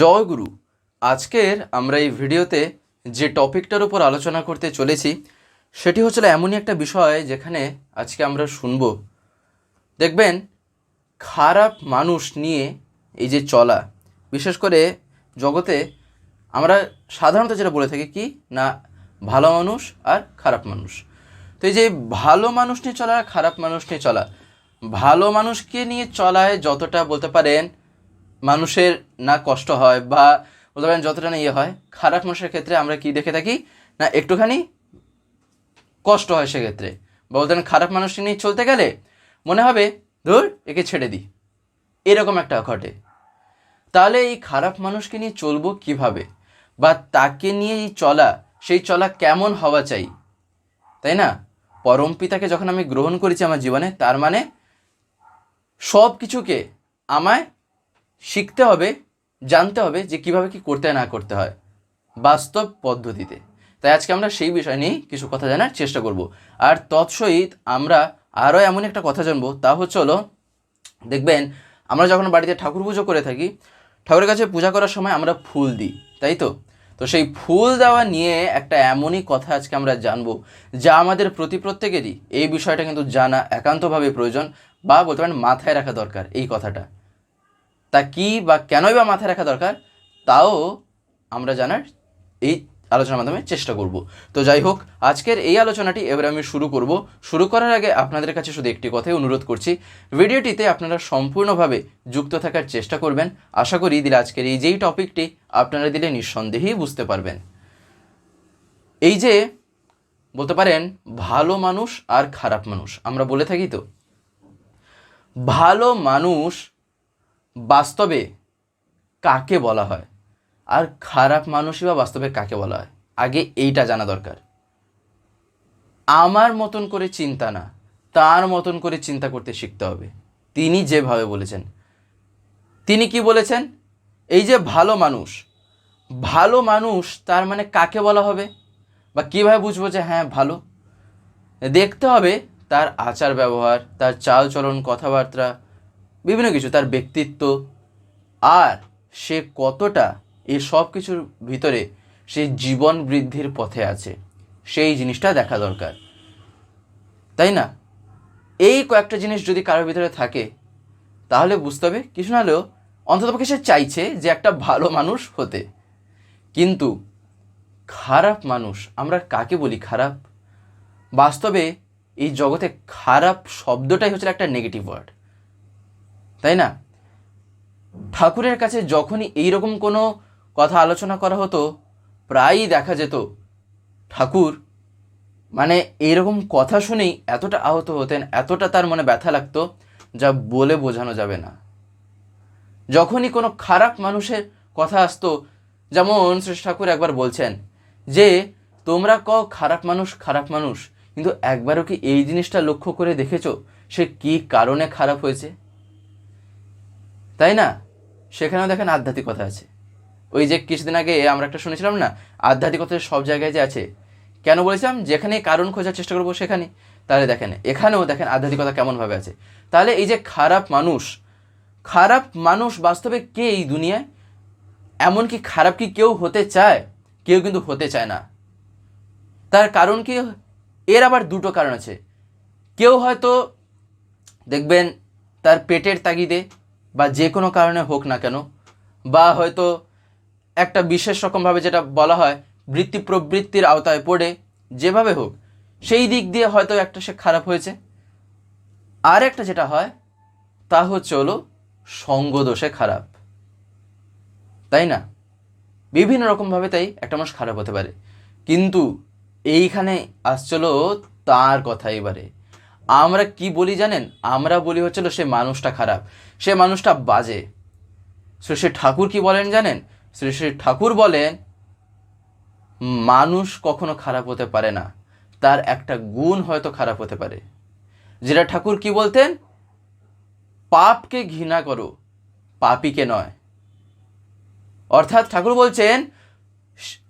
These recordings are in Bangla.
জয় গুরু। আজকের আমরা এই ভিডিওতে যে টপিকটার উপর আলোচনা করতে চলেছি, সেটি হচ্ছিল এমনই একটা বিষয় যেখানে আজকে আমরা শুনব। দেখবেন, খারাপ মানুষ নিয়ে এই যে চলা, বিশেষ করে জগতে আমরা সাধারণত যেটা বলে থাকি কি, না, ভালো মানুষ আর খারাপ মানুষ। তো এই যে ভালো মানুষ নিয়ে চলা, খারাপ মানুষ নিয়ে চলা, ভালো মানুষকে নিয়ে চলায় যতটা বলতে পারেন মানুষের না কষ্ট হয় বা বলতে পারেন যতটা না ইয়ে হয়, খারাপ মানুষের ক্ষেত্রে আমরা কি দেখে থাকি? না, একটুখানি কষ্ট হয় সেক্ষেত্রে। বা বলতে খারাপ মানুষকে নিয়ে চলতে গেলে মনে হবে, ধর, একে ছেড়ে দিই। এরকম একটা ঘটে। তাহলে এই খারাপ মানুষকে নিয়ে চলবো কীভাবে? বা তাকে নিয়ে চলা, সেই চলা কেমন হওয়া চাই? তাই না? পরম পিতাকে যখন আমি গ্রহণ করেছি আমার জীবনে, তার মানে সব কিছুকে আমায় শিখতে হবে, জানতে হবে যে কীভাবে কি করতে হয়, না করতে হয় বাস্তব পদ্ধতিতে। তাই আজকে আমরা সেই বিষয় নিয়ে কিছু কথা জানার চেষ্টা করব। আর তৎসহিত আমরা আরও এমন একটা কথা জানব, তা হচ্ছে হলো, দেখবেন আমরা যখন বাড়িতে ঠাকুর পুজো করে থাকি, ঠাকুরের কাছে পূজা করার সময় আমরা ফুল দিই, তাই তো? তো সেই ফুল দেওয়া নিয়ে একটা এমনই কথা আজকে আমরা জানব, যা আমাদের প্রতি প্রত্যেকেরই এই বিষয়টা কিন্তু জানা একান্তভাবে প্রয়োজন বা বলতে পারেন মাথায় রাখা দরকার, এই কথাটা। তা কি বা কেনই বা মাথায় রাখা দরকার, তাও আমরা জানার এই আলোচনার মাধ্যমে চেষ্টা করব। তো যাই হোক, আজকের এই আলোচনাটি এবার আমি শুরু করব। শুরু করার আগে আপনাদের কাছে শুধু একটি কথাই অনুরোধ করছি, ভিডিওটিতে আপনারা সম্পূর্ণভাবে যুক্ত থাকার চেষ্টা করবেন। আশা করি দিলে আজকের এই যেই টপিকটি আপনারা দিলে নিঃসন্দেহেই বুঝতে পারবেন। এই যে বলতে পারেন, ভালো মানুষ আর খারাপ মানুষ, আমরা বলে থাকি তো? ভালো মানুষ বাস্তবে কাকে বলা হয়? আর খারাপ মানুষই বা বাস্তবে কাকে বলা হয়? আগে এইটা জানা দরকার। আমার মতন করে চিন্তা না, তার মতন করে চিন্তা করতে শিখতে হবে। তিনি যেভাবে বলেছেন। তিনি কি বলেছেন? এই যে ভালো মানুষ ভালো মানুষ তার মানে কাকে বলা হবে? বা কীভাবে বুঝব যে হ্যাঁ ভালো? দেখতে হবে তার আচার ব্যবহার তার চালচলন, কথাবার্তা বিভিন্ন কিছু, তার ব্যক্তিত্ব আর সে কতটা এই সব কিছুর ভিতরে সে জীবন বৃদ্ধির পথে আছে, সেই জিনিসটা দেখা দরকার। তাই না? এই কয়েকটা জিনিস যদি কারোর ভিতরে থাকে, তাহলে বুঝতে হবে, কিছু না হলেও অন্ততপক্ষে সে চাইছে যে একটা ভালো মানুষ হতে। কিন্তু খারাপ মানুষ, আমরা কাকে বলি খারাপ? বাস্তবে এই জগতে খারাপ শব্দটাই হচ্ছে একটা নেগেটিভ ওয়ার্ড তাই না? ঠাকুরের কাছে যখনই এইরকম কোনো কথা আলোচনা করা হতো, প্রায়ই দেখা যেত, ঠাকুর মানে এরকম কথা শুনেই এতটা আহত হতেন, এতটা তার মনে ব্যথা লাগতো যা বলে বোঝানো যাবে না। যখনই কোনো খারাপ মানুষের কথা আসতো, যেমন শ্রী ঠাকুর একবার বলছেন যে, তোমরা ক খারাপ মানুষ খারাপ মানুষ, কিন্তু একবারও কি এই জিনিসটা লক্ষ্য করে দেখেছ? সে কি কারণে খারাপ হয়েছে? তাই না? সেখানেও দেখেন আধ্যাত্মিকতা আছে। ওই যে কিছুদিন আগে আমরা একটা শুনেছিলাম না, আধ্যাত্মিকতা সব জায়গায় যে আছে, কেন বলেছিলাম? যেখানে কারণ খোঁজার চেষ্টা করব সেখানে। তাহলে দেখেন, এখানেও দেখেন আধ্যাত্মিকতা কেমনভাবে আছে। তাহলে এই যে খারাপ মানুষ খারাপ মানুষ বাস্তবে কে এই দুনিয়ায়? এমন কি খারাপ কি কেউ হতে চায়? কেউ কিন্তু হতে চায় না। তার কারণ কি? এর আবার দুটো কারণ আছে। কেউ হয়তো দেখবেন তার পেটের তাগিদে বা যে কোনো কারণে হোক না কেন, বা হয়তো একটা বিশেষ রকমভাবে যেটা বলা হয়, বৃত্তি প্রবৃত্তির আওতায় পড়ে যেভাবে হোক, সেই দিক দিয়ে হয়তো একটা সে খারাপ হয়েছে। আর একটা যেটা হয়, তা হচ্ছে হলো সঙ্গদোষে খারাপ। তাই না? বিভিন্ন রকমভাবে তাই একটা মানুষ খারাপ হতে পারে। কিন্তু এইখানে আসছিল তার কথা এবারে। আমরা কি বলি জানেন? আমরা বলি হচ্ছিল সে মানুষটা খারাপ। সে মানুষটা বাজে। শ্রী শ্রী ঠাকুর কি বলেন জানেন? শ্রী শ্রী ঠাকুর বলেন, মানুষ কখনো খারাপ হতে পারে না। তার একটা গুণ হয়তো খারাপ হতে পারে। যেটা ঠাকুর কি বলতেন? পাপকে ঘৃণা করো, পাপিকে নয়। অর্থাৎ ঠাকুর বলছেন,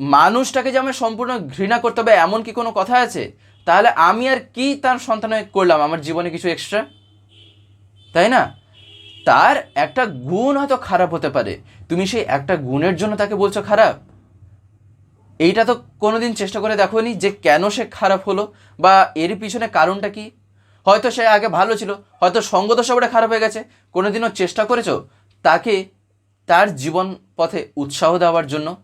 মানুষটাকে যে আমার সম্পূর্ণ ঘৃণা করতে হবে, এমন কি কোনো কথা আছে? তাহলে আমি আর কি তার সন্তানে করলাম? আমার জীবনে কিছু এক্সট্রা তাই না? তার একটা গুণ হয়তো খারাপ হতে পারে। তুমি সেই একটা গুণের জন্য তাকে বলছো খারাপ? এইটা তো কোনোদিন চেষ্টা করে দেখোনি যে কেন সে খারাপ হলো বা এর পিছনে কারণটা কি? হয়তো সে আগে ভালো ছিল, হয়তো সঙ্গত সবটা খারাপ হয়ে গেছে, কোনোদিনও চেষ্টা করেছ তাকে তার জীবন পথে উৎসাহ দেওয়ার জন্য?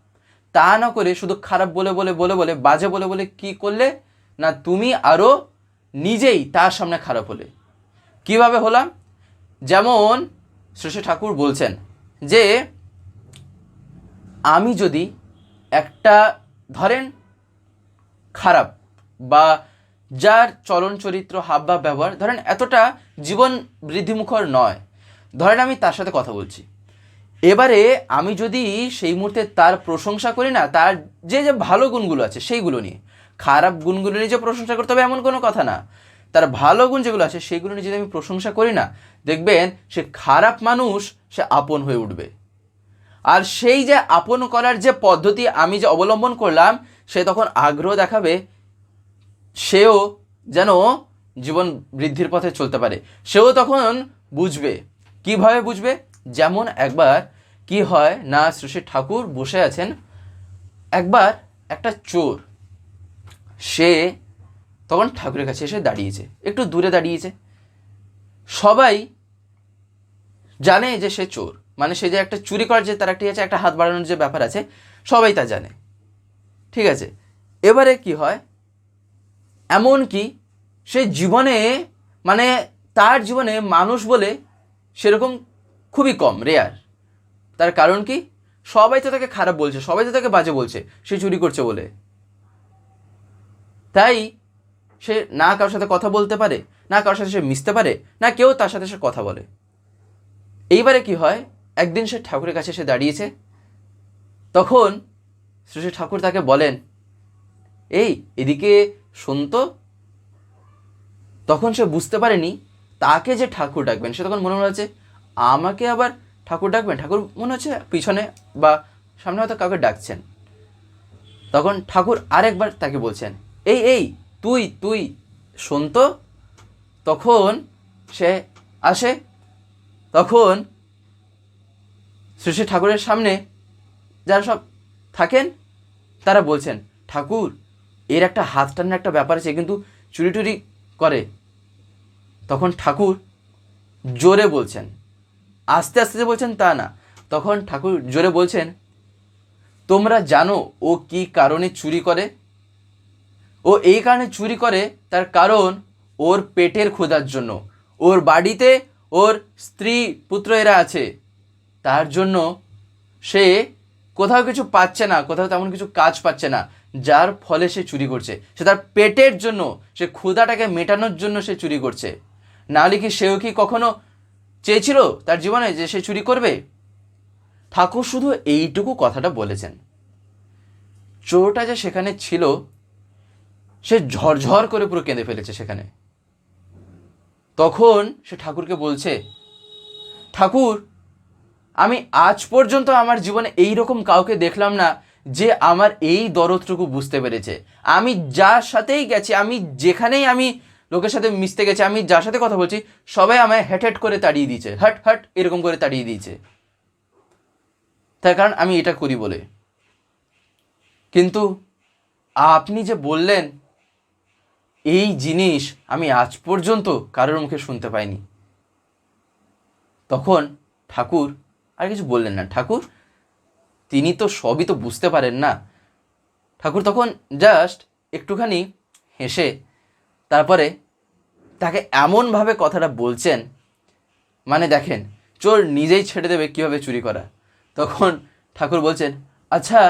তা না করে শুধু খারাপ বলে বলে বলে বলে বাজে বলে বলে কি করলে? না তুমি আরও নিজেই তার সামনে খারাপ হলে। কীভাবে হলাম? যেমন শ্রী ঠাকুর বলছেন যে, আমি যদি একটা, ধরেন, খারাপ বা যার চলন চরিত্র হাবভাব ব্যবহার, ধরেন, এতটা জীবন বৃদ্ধিমুখর নয়। ধরেন, আমি তার সাথে কথা বলছি। এবারে আমি যদি সেই মুহূর্তে তার প্রশংসা করি না, তার যে যে ভালো গুণগুলো আছে, সেইগুলো নিয়ে। খারাপ গুণগুলো নিয়ে যে প্রশংসা করতে হবে, এমন কোনো কথা না। তার ভালো গুণ যেগুলো আছে সেইগুলো নিয়ে যদি আমি প্রশংসা করি না দেখবেন সে খারাপ মানুষ, সে আপন হয়ে উঠবে। আর সেই যে আপন করার যে পদ্ধতি আমি যে অবলম্বন করলাম, সে তখন আগ্রহ দেখাবে, সেও যেন জীবন বৃদ্ধির পথে চলতে পারে। সেও তখন বুঝবে। কীভাবে বুঝবে? যেমন একবার কি হয় না শ্রী ঠাকুর বসে আছেন, একবার একটা চোর, সে তখন ঠাকুরের কাছে এসে দাঁড়িয়েছে। একটু দূরে দাঁড়িয়েছে। সবাই জানে যে সে চোর। মানে সে যে একটা চুরি করার যে তার একটি আছে, একটা হাত বাড়ানোর যে ব্যাপার আছে, সবাই তা জানে। ঠিক আছে? এবারে কি হয়? এমন কি সে জীবনে মানে তার জীবনে মানুষ বলে সেরকম খুবই কম রেয়ার তার কারণ কি? সবাই তো তাকে খারাপ বলছে, সবাই তো তাকে বাজে বলছে, সে চুরি করছে বলে। তাই সে না কারোর সাথে কথা বলতে পারে, না কারোর সাথে সে মিশতে পারে, না কেউ তার সাথে সে কথা বলে। এইবারে কি হয়? একদিন সে ঠাকুরের কাছে এসে দাঁড়িয়েছে। তখন শ্রী ঠাকুর তাকে বলেন, এই, এদিকে শুনতো তখন সে বুঝতে পারেনি, তাকে যে ঠাকুর ডাকবেন। সে তখন মনে মনে হচ্ছে আমাকে আবার ঠাকুর ডাকবেন? ঠাকুর মনে হচ্ছে পিছনে বা সামনে হয়তো কাউকে ডাকছেন। তখন ঠাকুর আরেকবার তাকে বলছেন, এই এই, তুই তুই শুনতো তখন সে আসে তখন শ্রী ঠাকুরের সামনে যারা সব থাকেন, তারা বলছেন, ঠাকুর, এর একটা হাত টানার একটা ব্যাপার আছে কিন্তু চুরি টুরি করে। তখন ঠাকুর জোরে বলছেন, আস্তে আস্তে যে বলছেন তা না। তখন ঠাকুর জোরে বলছেন, তোমরা জানো ও কি কারণে চুরি করে? ও এই কারণে চুরি করে তার কারণ ওর পেটের ক্ষুধার জন্য। ওর বাড়িতে ওর স্ত্রী পুত্র এরা আছে। তার জন্য সে কোথাও কিছু পাচ্ছে না, কোথাও তেমন কিছু কাজ পাচ্ছে না, যার ফলে সে চুরি করছে। সে তার পেটের জন্য, সে ক্ষুধাটাকে মেটানোর জন্য সে চুরি করছে। নাহলে কি সেও কি কখনো চেয়েছিল তার জীবনে যে সে চুরি করবে? ঠাকুর শুধু এইটুকু কথাটা বলেছেন। চোরটা যে সেখানে ছিল, সে ঝরঝর করে পুরো কেঁদে ফেলেছে সেখানে। তখন সে ঠাকুরকে বলছে, ঠাকুর, আমি আজ পর্যন্ত আমার জীবনে এই রকম কাউকে দেখলাম না যে আমার এই দরদটুকু বুঝতে পেরেছে। আমি যার সাথেই গেছি, আমি যেখানেই আমি লোকের সাথে মিশতে গেছি, আমি যার সাথে কথা বলছি, সবাই আমায় হেট হেট করে তাড়িয়ে দিয়েছে হট হট এরকম করে তাড়িয়ে দিয়েছে। তার কারণ আমি এটা করি বলে। কিন্তু আপনি যে বললেন এই জিনিস আমি আজ পর্যন্ত কারোর মুখে শুনতে পাইনি। তখন ঠাকুর আর কিছু বললেন না। ঠাকুর, তিনি তো সবই তো বুঝতে পারেন না। ঠাকুর তখন জাস্ট একটুখানি হেসে তারপরে তাকে এমনভাবে কথাটা বলছেন মানে দেখেন, চোর নিজেই ছেড়ে দেবে কীভাবে চুরি করা। তখন ঠাকুর বলছেন আচ্ছা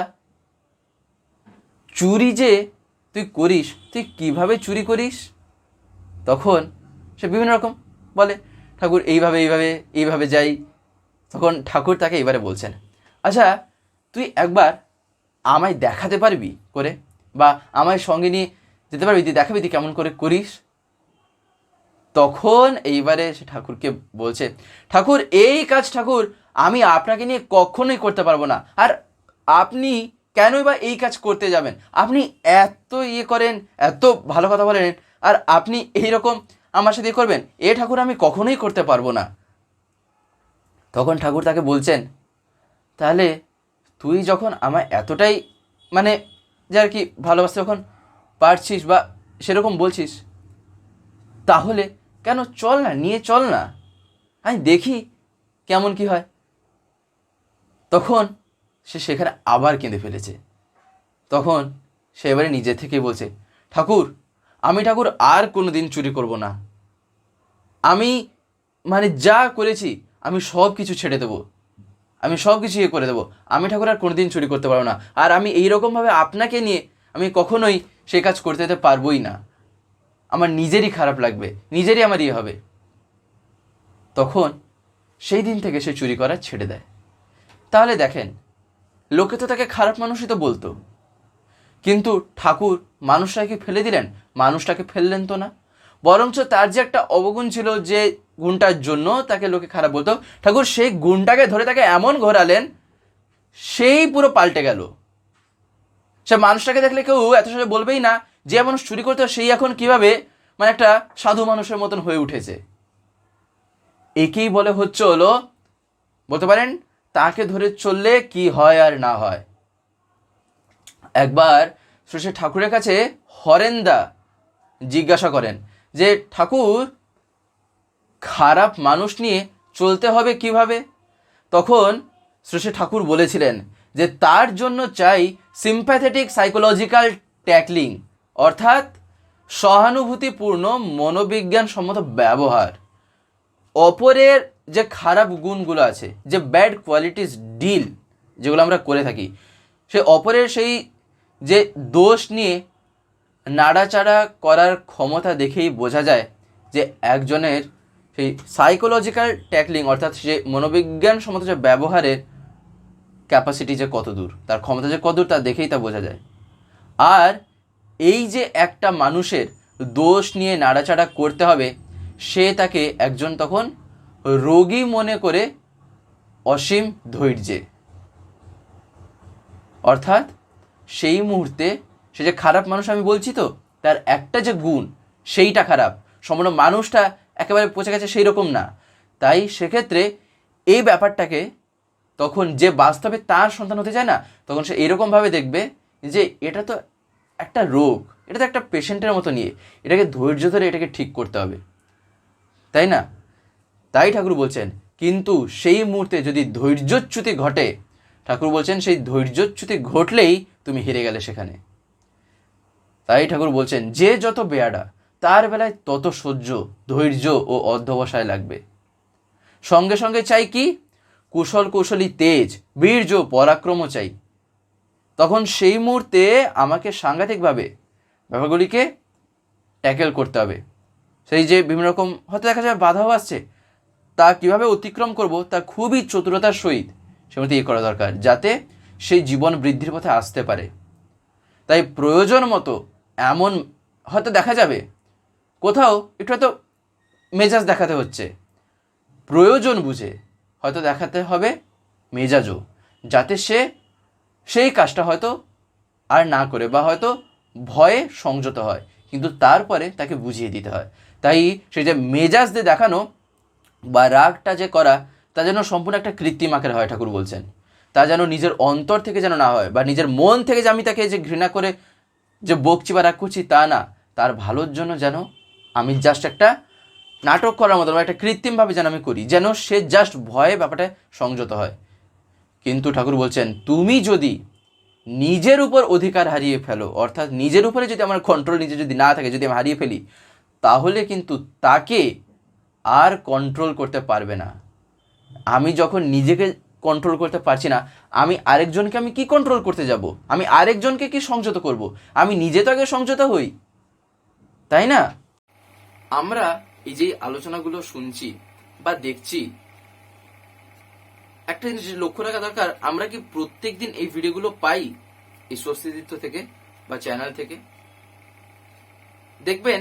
চুরি যে তুই করিস, তুই কীভাবে চুরি করিস? তখন সে বিভিন্ন রকম বলে, ঠাকুর, এইভাবে এইভাবে এইভাবে যাই। তখন ঠাকুর তাকে এবারে বলছেন আচ্ছা তুই একবার আমায় দেখাতে পারবি করে? বা আমায় সঙ্গে নিয়ে যেতে পারবি? তুই দেখাবি তুই কেমন করে করিস? তখন এইবারে সে ঠাকুরকে বলছে, ঠাকুর, এই কাজ ঠাকুর আমি আপনাকে নিয়ে কখনোই করতে পারব না। আর আপনি কেনই বা এই কাজ করতে যাবেন? আপনি এত ইয়ে করেন, এত ভালো কথা বলেন, আর আপনি এই রকম আমার সাথে ইয়ে করবেন, এ ঠাকুর আমি কখনোই করতে পারব না। তখন ঠাকুর তাকে বলছেন, তাহলে তুই যখন আমার এতটাই মানে যে আর কি ভালোবাসতে যখন পারছিস বা সেরকম বলছিস, তাহলে কেন চল না, নিয়ে চল না? আমি দেখি কেমন কি হয়। তখন সে সেখানে আবার কেঁদে ফেলেছে। তখন সে এবারে নিজে থেকেই বলছে, ঠাকুর, আমি ঠাকুর আর কোনো দিন চুরি করব না। আমি মানে যা করেছি, আমি সব কিছু ছেড়ে দেবো। আমি সব কিছু ইয়ে করে দেবো। আমি ঠাকুর আর কোনোদিন চুরি করতে পারব না। আর আমি এইরকমভাবে আপনাকে নিয়ে আমি কখনোই সে কাজ করতে যেতে পারবোই না। আমার নিজেরই খারাপ লাগবে, নিজেরই আমার ইয়ে হবে। তখন সেই দিন থেকে সে চুরি করা ছেড়ে দেয়। তাহলে দেখেন লোকে তো তাকে খারাপ মানুষই তো বলতো। কিন্তু ঠাকুর মানুষটাকে ফেলে দিলেন, মানুষটাকে ফেললেন তো না। বরঞ্চ তার যে একটা অবগুণ ছিল যে গুণটার জন্য তাকে লোকে খারাপ বলতো, ঠাকুর সেই গুণটাকে ধরে তাকে এমন ঘোরালেন, সেই পুরো পাল্টে গেল। সে মানুষটাকে দেখলে কেউ এত সহজে বলবেই না, যে মানুষ চুরি করতো সেই এখন কীভাবে মানে একটা সাধু মানুষের মতন হয়ে উঠেছে। একেই বলে হচ্ছে হলো, বলতে পারেন তাকে ধরে চললে কি হয় আর না হয়? একবার শ্রী ঠাকুরের কাছে হরেন্দা জিজ্ঞাসা করেন যে, ঠাকুর, খারাপ মানুষ নিয়ে চলতে হবে কীভাবে? তখন শ্রী ঠাকুর বলেছিলেন যে, তার জন্য চাই সিম্প্যাথেটিক সাইকোলজিক্যাল ট্যাকলিং অর্থাৎ সহানুভূতিপূর্ণ মনোবিজ্ঞান সম্মত ব্যবহার। অপরের যে খারাপ গুণগুলো আছে, যে ব্যাড কোয়ালিটিস ডিল যেগুলো আমরা করে থাকি, সে অপরের সেই যে দোষ নিয়ে নাড়াচাড়া করার ক্ষমতা দেখেই বোঝা যায় যে একজনের সেই সাইকোলজিক্যাল ট্যাকলিং অর্থাৎ সে মনোবিজ্ঞান সম্মত যে ব্যবহারের ক্যাপাসিটি যে কত দূর, তার ক্ষমতা যে কত দূর তা দেখেই তা বোঝা যায়। আর এই যে একটা মানুষের দোষ নিয়ে নাড়াচাড়া করতে হবে, সে তাকে একজন তখন রোগী মনে করে অসীম ধৈর্যে। অর্থাৎ সেই মুহূর্তে সে যে খারাপ মানুষ আমি বলছি তো, তার একটা যে গুণ, সেইটা খারাপ। সম্পূর্ণ মানুষটা একেবারে পচে গেছে সেই রকম না। তাই সেক্ষেত্রে এই ব্যাপারটাকে তখন যে বাস্তবে তার সন্তান হতে চায় না, তখন সে এরকমভাবে দেখবে যে এটা তো একটা রোগ, এটা তো একটা পেশেন্টের মতো নিয়ে। এটাকে ধৈর্য ধরে এটাকে ঠিক করতে হবে। তাই না? তাই ঠাকুর বলছেন, কিন্তু সেই মুহূর্তে যদি ধৈর্যচ্যুতি ঘটে, ঠাকুর বলছেন, সেই ধৈর্যচ্যুতি ঘটলেই তুমি হেরে গেলে সেখানে। তাই ঠাকুর বলছেন, যে যত বেয়াডা, তার বেলায় তত সহ্য, ধৈর্য ও অধ্যবসায় লাগবে। সঙ্গে সঙ্গে চাই কি? কুশল কৌশলী তেজ, বীর্য পরাক্রম চাই। তখন সেই মুহূর্তে আমাকে সাংঘাতিকভাবে ব্যাপারগুলিকে ট্যাকেল করতে হবে। সেই যে বিভিন্ন রকম, হয়তো দেখা যায় বাধাও আসছে তা কীভাবে অতিক্রম করব তা খুবই চতুরতার সহিত সে মধ্যে ইয়ে করা দরকার, যাতে সেই জীবন বৃদ্ধির পথে আসতে পারে। তাই প্রয়োজন মতো এমন, হয়তো দেখা যাবে, কোথাও একটু হয়তো মেজাজ দেখাতে হচ্ছে। প্রয়োজন বুঝে হয়তো দেখাতে হবে মেজাজও, যাতে সে সেই কাজটা হয়তো আর না করে বা হয়তো ভয়ে সংযত হয়, কিন্তু তারপরে তাকে বুঝিয়ে দিতে হয়। তাই সেই যে মেজাজ দিয়ে দেখানো বা রাগটা যে করা, তা যেন সম্পূর্ণ একটা কৃত্রিম আকারে হয়, ঠাকুর বলছেন। তা যেন নিজের অন্তর থেকে যেন না হয়, বা নিজের মন থেকে যে আমি তাকে যে ঘৃণা করে যে বকছি বা রাগ করছি, তা না। তার ভালোর জন্য যেন আমি জাস্ট একটা নাটক করার মতো বা একটা কৃত্রিমভাবে যেন আমি করি, যেন সে জাস্ট ভয়ে ব্যাপারটা সংযত হয়। কিন্তু ঠাকুর বলছেন, তুমি যদি নিজের উপর অধিকার হারিয়ে ফেলো, অর্থাৎ নিজের উপরে যদি আমার কন্ট্রোল নিজে যদি না থাকে, যদি আমি হারিয়ে ফেলি, তাহলে কিন্তু তাকে আর কন্ট্রোল করতে পারবে না। আমি যখন নিজেকে কন্ট্রোল করতে পারছি না, আমি আরেকজনকে আমি কি কন্ট্রোল করতে যাব? আমি আরেকজনকে কি সংযত করব? আমি নিজে তো আগে সংযত হই, তাই না? আমরা এই যে আলোচনাগুলো শুনছি বা দেখছি, একটা জিনিস লক্ষ্য রাখা দরকার, আমরা কি প্রত্যেক দিন এই ভিডিওগুলো পাই এই স্বস্তিদিত্য থেকে বা চ্যানেল থেকে? দেখবেন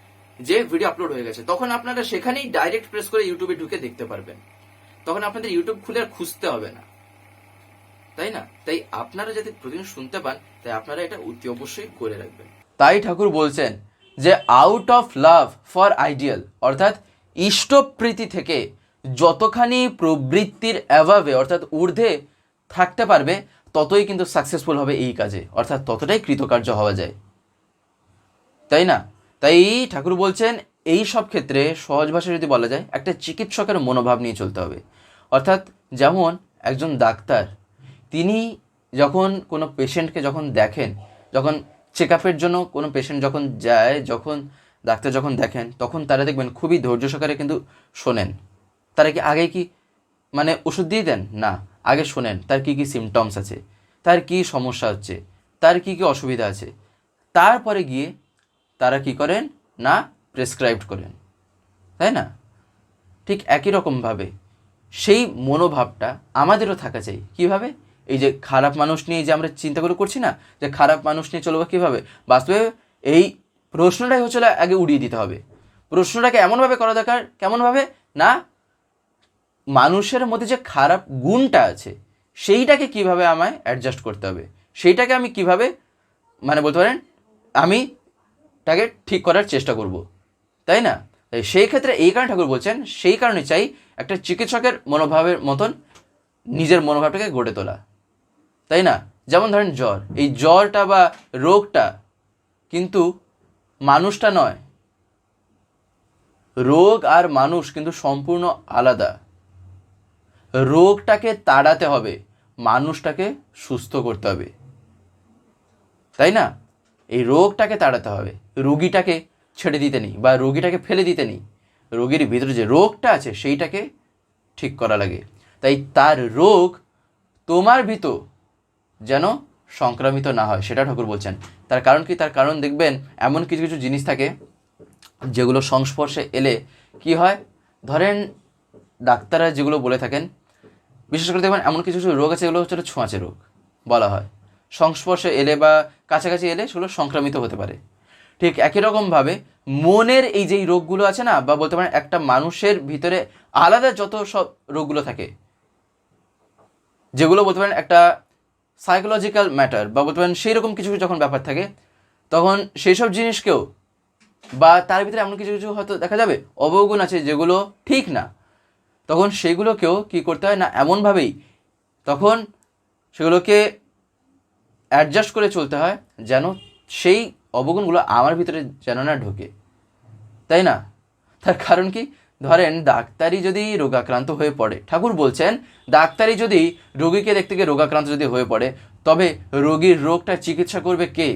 যে ভিডিও আপলোড হয়ে গেছে, তখন আপনারা সেখানেই ডাইরেক্ট প্রেস করে ইউটিউবে ঢুকে দেখতে পারবেন। তখন আপনাদের ইউটিউব খুলে আর খুঁজতে হবে না। তাই না? তাই আপনারা যাতে প্রতিদিন শুনতে পান, তাই আপনারা এটা অতি অবশ্যই করে রাখবেন। তাই ঠাকুর বলছেন যে out of love for ideal অর্থাৎ ইষ্টপ্রীতি থেকে যতখানি প্রবৃত্তির অ্যাভাবে অর্থাৎ ঊর্ধ্বে থাকতে পারবে, ততই কিন্তু সাকসেসফুল হবে এই কাজে, অর্থাৎ ততটাই কৃতকার্য হওয়া যায়। তাই না? তাই ঠাকুর বলছেন, এই সব ক্ষেত্রে সহজ ভাষায় যদি বলা যায়, একটা চিকিৎসকের মনোভাব নিয়ে চলতে হবে। অর্থাৎ যেমন একজন ডাক্তার, তিনি যখন কোনো পেশেন্টকে যখন দেখেন, যখন চেক আপের জন্য কোনো পেশেন্ট যখন যায়, যখন ডাক্তার যখন দেখেন, তখন তারা দেখবেন খুবই ধৈর্য সহকারে কিন্তু শোনেন। তারা কি আগে কি মানে ওষুধ দিয়ে দেন? না, আগে শোনেন, তার কি কি সিমটমস আছে, তার কি সমস্যা হচ্ছে, তার কি কি অসুবিধা আছে। তারপরে গিয়ে তারা কি করেন? না প্রেসক্রাইবড করেন। তাই না? ঠিক একই রকমভাবে সেই মনোভাবটা আমাদেরও থাকা চাই। কীভাবে? এই যে খারাপ মানুষ নিয়ে যে আমরা চিন্তা করে করছি না, যে খারাপ মানুষ নিয়ে চলবো কীভাবে? বাস্তবে এই প্রশ্নটাই হচ্ছে আগে উড়িয়ে দিতে হবে। প্রশ্নটাকে এমনভাবে করা দরকার, কেমনভাবে? না, মানুষের মধ্যে যে খারাপ গুণটা আছে, সেইটাকে কীভাবে আমায় অ্যাডজাস্ট করতে হবে? সেইটাকে আমি কীভাবে মানে বলতে পারেন, আমি তাকে ঠিক করার চেষ্টা করব। তাই না? তাই সেই ক্ষেত্রে এই কারণে ঠাকুর বলছেন, সেই কারণে চাই একটা চিকিৎসকের মনোভাবের মতন নিজের মনোভাবটাকে গড়ে তোলা। তাই না? যেমন ধরেন জ্বর, এই জ্বরটা বা রোগটা কিন্তু মানুষটা নয়। রোগ আর মানুষ কিন্তু সম্পূর্ণ আলাদা। রোগটাকে তাড়াতে হবে, মানুষটাকে সুস্থ করতে হবে। তাই না? এই রোগটাকে তাড়াতে হবে। রোগীটাকে ছেড়ে দিতে নেই বা রোগীটাকে ফেলে দিতে নেই। রোগীর ভিতরে যে রোগটা আছে সেইটাকে ঠিক করা লাগে। তাই তার রোগ তোমার ভিতর যেন সংক্রামিত না হয়, সেটা ঠাকুর বলছেন। তার কারণ কি? তার কারণ দেখবেন এমন কিছু কিছু জিনিস থাকে যেগুলো সংস্পর্শে এলে কি হয়? ধরেন ডাক্তাররা যেগুলো বলে থাকেন, বিশেষ করে দেখবেন এমন কিছু কিছু রোগ আছে যেগুলো হচ্ছে ছোঁয়াচে রোগ বলা হয়। সংস্পর্শে এলে বা কাছাকাছি এলে সেগুলো সংক্রামিত হতে পারে। ঠিক একই রকমভাবে মনের এই যেই রোগগুলো আছে না, বা বলতে পারেন একটা মানুষের ভিতরে আলাদা যত সব রোগগুলো থাকে, যেগুলো বলতে পারেন একটা সাইকোলজিক্যাল ম্যাটার বা বলতে পারেন সেই রকম কিছু যখন ব্যাপার থাকে, তখন সেই সব জিনিসকেও, বা তার ভিতরে এমন কিছু কিছু হয়তো দেখা যাবে, অবগুণ আছে যেগুলো ঠিক না। তখন সেগুলোকেও কি করতে হয় না, এমনভাবেই তখন সেগুলোকে অ্যাডজাস্ট করে চলতে হয় যেন সেই অবগুণগুলো আমার ভিতরে যেন না ঢোকে। তাই না? তার কারণ কি? ধরেন ডাক্তারি যদি রোগাক্রান্ত হয়ে পড়ে, ঠাকুর বলছেন, ডাক্তারি যদি রোগীকে দেখতে গিয়ে রোগাক্রান্ত যদি হয়ে পড়ে, তবে রোগীর রোগটা চিকিৎসা করবে কে?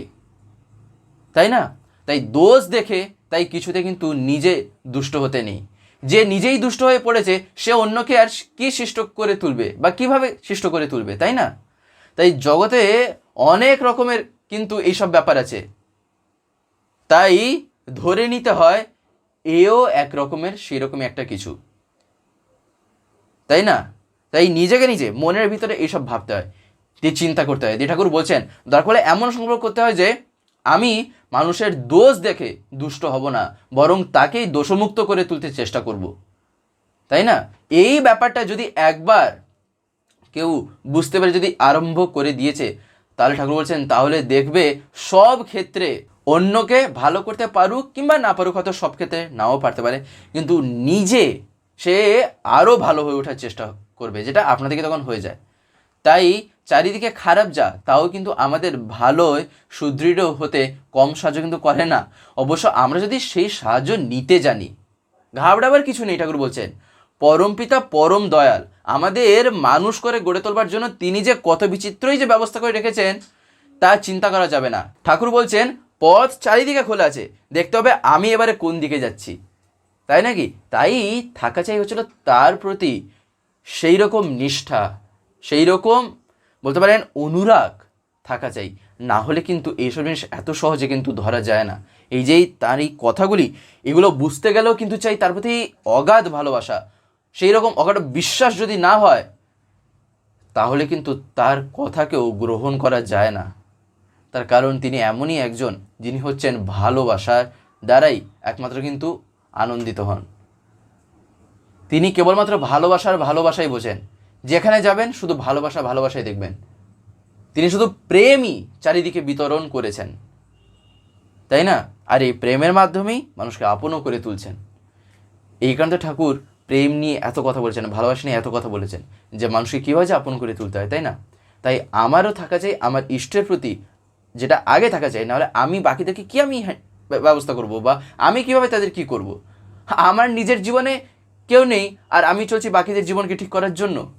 তাই না? তাই দোষ দেখে তাই কিছুতে কিন্তু নিজে দুষ্ট হতে নেই। যে নিজেই দুষ্ট হয়ে পড়েছে, সে অন্যকে আর কি সৃষ্ট করে তুলবে বা কীভাবে সৃষ্ট করে তুলবে, তাই না? তাই জগতে অনেক রকমের কিন্তু এইসব ব্যাপার আছে। তাই ধরে নিতে হয়, এও এক রকমের, সেই রকমই একটা কিছু। তাই না? তাই নিজেকে নিজে মনের ভিতরে এইসব ভাবতে হয় দিয়ে চিন্তা করতে হয়। দিয়ে ঠাকুর বলছেন, দরকার হলে এমন সংগ্রহ করতে হয় যে, আমি মানুষের দোষ দেখে দুষ্ট হব না, বরং তাকেই দোষমুক্ত করে তুলতে চেষ্টা করব। তাই না? এই ব্যাপারটা যদি একবার কেউ বুঝতে পারে, যদি আরম্ভ করে দিয়েছে তাহলে ঠাকুর বলছেন, তাহলে দেখবে সব ক্ষেত্রে অন্যকে ভালো করতে পারুক কিংবা না পারুক, হয়তো সব ক্ষেত্রে নাও পারতে পারে। কিন্তু নিজে সে আরও ভালো হয়ে ওঠার চেষ্টা করবে, যেটা আপনাদেরকে তখন হয়ে যায়। তাই চারিদিকে খারাপ যা, তাও কিন্তু আমাদের ভালোয় সুদৃঢ় হতে কম সাহায্য কিন্তু করে না। অবশ্য আমরা যদি সেই সাহায্য নিতে জানি, ঘাবড়াবার কিছু নেই, ঠাকুর বলছেন। পরম পিতা, পরম দয়াল। আমাদের মানুষ করে গড়ে তোলবার জন্য তিনি যে কত বিচিত্রই যে ব্যবস্থা করে রেখেছেন, তা চিন্তা করা যাবে না। ঠাকুর বলছেন, পথ চারিদিকে খোলা আছে, দেখতে হবে আমি এবারে কোন দিকে যাচ্ছি। তাই নাকি? তাই থাকা চাই হচ্ছিল তার প্রতি সেই রকম নিষ্ঠা সেই রকম বলতে পারেন অনুরাগ থাকা চাই। না হলে কিন্তু এইসব জিনিস এত সহজে কিন্তু ধরা যায় না। এই যেই তার এই কথাগুলি, এগুলো বুঝতে গেলেও কিন্তু চাই তার প্রতি অগাধ ভালোবাসা। সেই রকম অগাধ বিশ্বাস যদি না হয়, তাহলে কিন্তু তার কথাকেও গ্রহণ করা যায় না। তার কারণ তিনি এমনই একজন যিনি হচ্ছেন ভালোবাসার দ্বারাই একমাত্র কিন্তু আনন্দিত হন। তিনি কেবলমাত্র ভালোবাসার ভালোবাসাই বোঝেন। যেখানে যাবেন শুধু ভালোবাসা ভালোবাসাই দেখবেন। তিনি শুধু প্রেমই চারিদিকে বিতরণ করেছেন। তাই না? আর এই প্রেমের মাধ্যমেই মানুষকে আপনও করে তুলছেন। এই কারণে ঠাকুর প্রেম নিয়ে এত কথা বলেছেন, ভালোবাসা নিয়ে এত কথা বলেছেন, যে মানুষকে কীভাবে আপন করে তুলতে হয়, তাই না? তাই আমারও থাকা চাই, আমার ইষ্টের প্রতি যেটা আগে থাকা চাই, নাহলে আমি বাকিদেরকে কী আমি হ্যাঁ- ব্যবস্থা করব বা আমি কীভাবে তাদের কি করব? আমার নিজের জীবনে কেউ নেই, আর আমি চলছি বাকিদের জীবনকে ঠিক করার জন্য।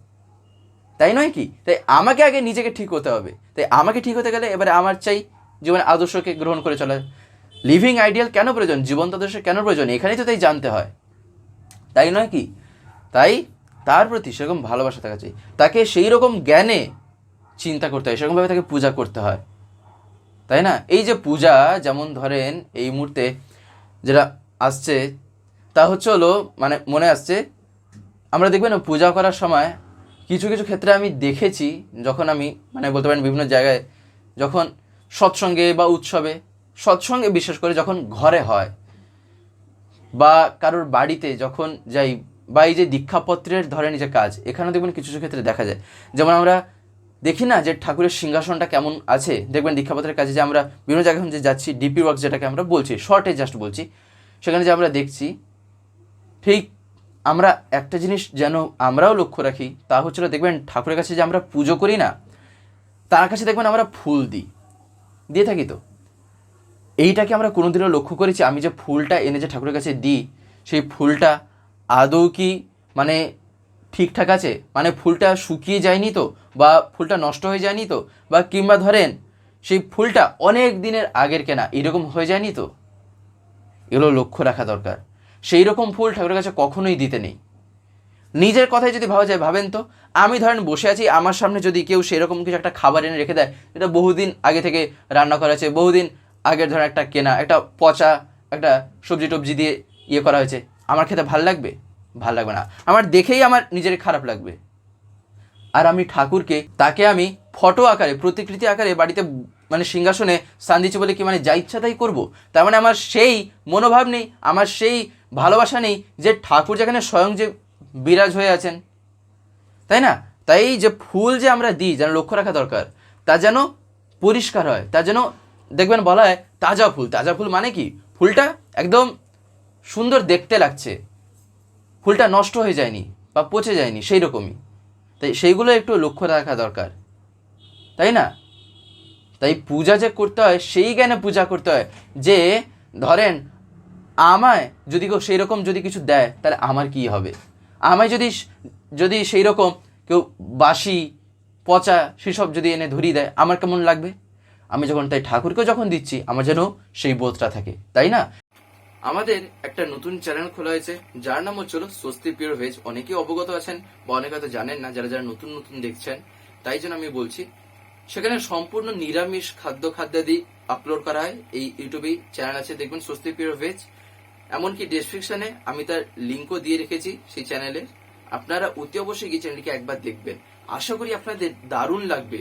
তাই নয় কি? তাই আমাকে আগে নিজেকে ঠিক হতে হবে। তাই আমাকে ঠিক হতে গেলে এবারে আমার চাই জীবনের আদর্শকে গ্রহণ করে চলা। লিভিং আইডিয়াল কেন প্রয়োজন? জীবন্ত আদর্শ কেন প্রয়োজন? এখানেই তো তাই জানতে হয়। তাই নয় কি? তাই তার প্রতি সেরকম ভালোবাসা থাকা চাই। তাকে সেই রকম জ্ঞানে চিন্তা করতে হয়, সেরকমভাবে তাকে পূজা করতে হয়। তাই না? এই যে পূজা, যেমন ধরেন এই মুহূর্তে যেটা আসছে, তা হচ্ছে হলো মানে মনে আসছে, আমরা দেখবেন পূজা করার সময় কিছু কিছু ক্ষেত্রে আমি দেখেছি, যখন আমি মানে বলতে পারেন বিভিন্ন জায়গায়, যখন সৎসঙ্গে বা উৎসবে, সৎসঙ্গে বিশেষ করে যখন ঘরে হয় বা কারোর বাড়িতে যখন যাই বা এই যে দীক্ষাপত্রের ধরেন যে কাজ এখানে দেখবেন কিছু কিছু ক্ষেত্রে দেখা যায়। যেমন আমরা দেখি না যে ঠাকুরের সিংহাসনটা কেমন আছে, দেখবেন দীক্ষাপত্রের কাজে যে আমরা বিভিন্ন জায়গায় যে যাচ্ছি ডিপি ওয়ার্ক যেটাকে আমরা বলছি শর্টে জাস্ট বলছি, সেখানে যে আমরা দেখছি, ঠিক আমরা একটা জিনিস যেন আমরাও লক্ষ্য রাখি, তা হচ্ছিল দেখবেন ঠাকুরের কাছে যে আমরা পুজো করি না, তার কাছে দেখবেন আমরা ফুল দিই, দিয়ে থাকি তো। এইটাকে আমরা কোনোদিনও লক্ষ্য করেছি, আমি যে ফুলটা এনে যে ঠাকুরের কাছে দিই, সেই ফুলটা আদৌ কি মানে ঠিকঠাক আছে? মানে ফুলটা শুকিয়ে যায়নি তো? বা ফুলটা নষ্ট হয়ে যায়নি তো? বা কিংবা ধরেন সেই ফুলটা অনেক দিনের আগের কেনা, এরকম হয়ে যায়নি তো? এগুলো লক্ষ্য রাখা দরকার। সেই রকম ফুল ঠাকুরের কাছে কখনোই দিতে নেই। নিজের কথাই যদি ভাবা যায়, ভাবেন তো, আমি ধরেন বসে আছি, আমার সামনে যদি কেউ সেরকম কিছু একটা খাবার এনে রেখে দেয়, এটা বহুদিন আগে থেকে রান্না করা আছে, বহুদিন আগের ধরেন একটা কেনা, একটা পচা, একটা সবজি টবজি দিয়ে ইয়ে করা হয়েছে। আমার খেতে ভালো লাগবে? ভালো লাগবে না। আমার দেখেই আমার নিজের খারাপ লাগবে। আর আমি ঠাকুরকে, তাকে আমি ফটো আকারে, প্রতিকৃতি আকারে বাড়িতে মানে সিংহাসনে স্থান দিচ্ছি বলে কি মানে যা ইচ্ছা তাই করব? তার মানে আমার সেই মনোভাব নেই, আমার সেই ভালোবাসা নেই যে ঠাকুর যেখানে স্বয়ং যে বিরাজ হয়ে আছেন। তাই না? তাই যে ফুল যে আমরা দিই, যেন লক্ষ্য রাখা দরকার, তা যেন পরিষ্কার হয়, তা যেন দেখবেন বলা হয় তাজা ফুল। তাজা ফুল মানে কি? ফুলটা একদম সুন্দর দেখতে লাগছে। ফুলটা নষ্ট হয়ে যায়নি বা পচে যায়নি সেই রকমই তাই সেইগুলো একটু লক্ষ্য রাখা দরকার। তাই না? তাই পূজা যে করতে হয়, সেই জ্ঞানে পূজা করতে হয় যে, ধরেন, আমায় যদি কেউ সেই রকম যদি কিছু দেয়, তাহলে আমার কি হবে? আমায় যদি যদি সেই রকম কেউ বাসি পচা, সেসব যদি এনে ধরিয়ে দেয়, আমার কেমন লাগবে? আমি যখন তাই ঠাকুরকেও যখন দিচ্ছি, আমার যেন সেই বোধটা থাকে। তাই না? আমাদের একটা নতুন চ্যানেল খোলা হয়েছে, যার নাম হচ্ছিল স্বস্তি পিওর ভেজ। অনেকেই অবগত আছেন বা অনেকে হয়তো জানেন না, যারা যারা নতুন নতুন দেখছেন, তাই জন্য আমি বলছি, সেখানে সম্পূর্ণ নিরামিষ খাদ্য খাদ্যাদি আপলোড করা হয়। এই ইউটিউবে চ্যানেল আছে, দেখবেন স্বস্তি পিওর ভেজ। এমনকি ডেসক্রিপশনে আমি তার লিঙ্কও দিয়ে রেখেছি সেই চ্যানেলে আপনারা অতি অবশ্যই এই চ্যানেলটিকে একবার দেখবেন। আশা করি আপনাদের দারুণ লাগবে।